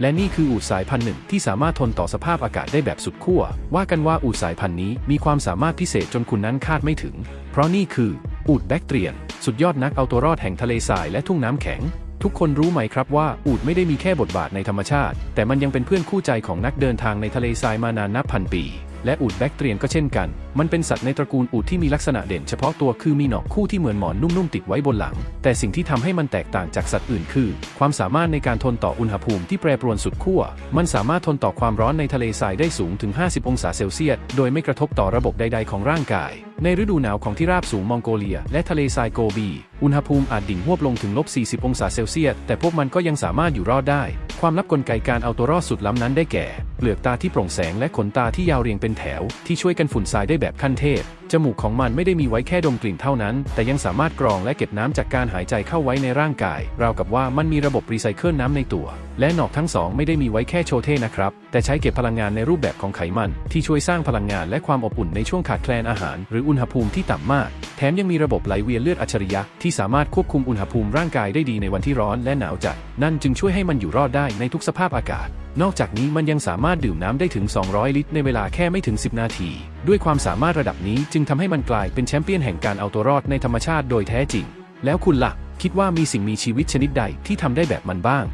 และนี่คืออูดสายพันธุ์หนึ่งที่สามารถทนต่อสภาพอากาศได้แบบสุดขั้ว ว่ากันว่าอูดสายพันธุ์นี้มีความสามารถพิเศษจนคุณนั้นคาดไม่ถึง เพราะนี่คืออูดแบคเทียน สุดยอดนักเอาตัวรอดแห่งทะเลทรายและทุ่งน้ำแข็ง ทุกคนรู้ไหมครับว่าอูดไม่ได้มีแค่บทบาทในธรรมชาติ แต่มันยังเป็นเพื่อนคู่ใจของนักเดินทางในทะเลทรายมานานนับพันปี และอูฐแบคเทียนก็เช่นกัน มันเป็นสัตว์ในตระกูลอูฐที่มีลักษณะเด่นเฉพาะตัวคือมีหนอกคู่ที่เหมือนหมอนนุ่มๆติดไว้บนหลัง แต่สิ่งที่ทำให้มันแตกต่างจากสัตว์อื่นคือ ความสามารถในการทนต่ออุณหภูมิที่แปรปรวนสุดขั้ว มันสามารถทนต่อความร้อนในทะเลทรายได้สูงถึง 50 องศาเซลเซียส โดยไม่กระทบต่อระบบใด ๆ ของร่างกาย ในฤดูหนาวของที่ราบสูงมองโกเลีย และทะเลทรายโกบี อุณหภูมิอาจดิ่งหวบลงถึงลบ40 องศาเซลเซียส แต่พวกมันก็ยังสามารถอยู่รอดได้ ความลับกลไกการเอาตัวรอดสุดล้ำนั้นได้แก่ เปลือกตาที่โปร่งแสงและขนตาที่ยาวเรียงเป็นแถว ที่ช่วยกันฝุ่นทรายได้แบบขั้นเทพ จมูกของมันไม่ได้มีไว้แค่ดมกลิ่นเท่านั้น แต่ยังสามารถกรองและเก็บน้ำจากการหายใจเข้าไว้ในร่างกาย ราวกับว่ามันมีระบบรีไซเคิลน้ำในตัว และหนอกทั้งสองไม่ได้มีไว้แค่โชเท่นะครับ แต่ใช้เก็บพลังงานในรูปแบบของไขมัน ที่ช่วยสร้างพลังงานและความอบอุ่นในช่วงขาดแคลนอาหาร หรืออุณหภูมิที่ต่ำมาก แถมยังมีระบบไหลเวียนเลือดอัจฉริยะที่สามารถควบคุมอุณหภูมิร่างกายได้ดีในวันที่ร้อนและหนาวจัด นั่นจึงช่วยให้มันอยู่รอดได้ในทุกสภาพอากาศ นอกจากนี้มันยังสามารถดื่มน้ำได้ถึง 200 ลิตร ในเวลาแค่ไม่ถึง 10 นาที ด้วยความสามารถระดับนี้จึงทำให้มันกลายเป็นแชมเปี้ยนแห่งการเอาตัวรอดในธรรมชาติโดยแท้จริง แล้วคุณล่ะ คิดว่ามีสิ่งมีชีวิตชนิดใดที่ทำได้แบบมันบ้าง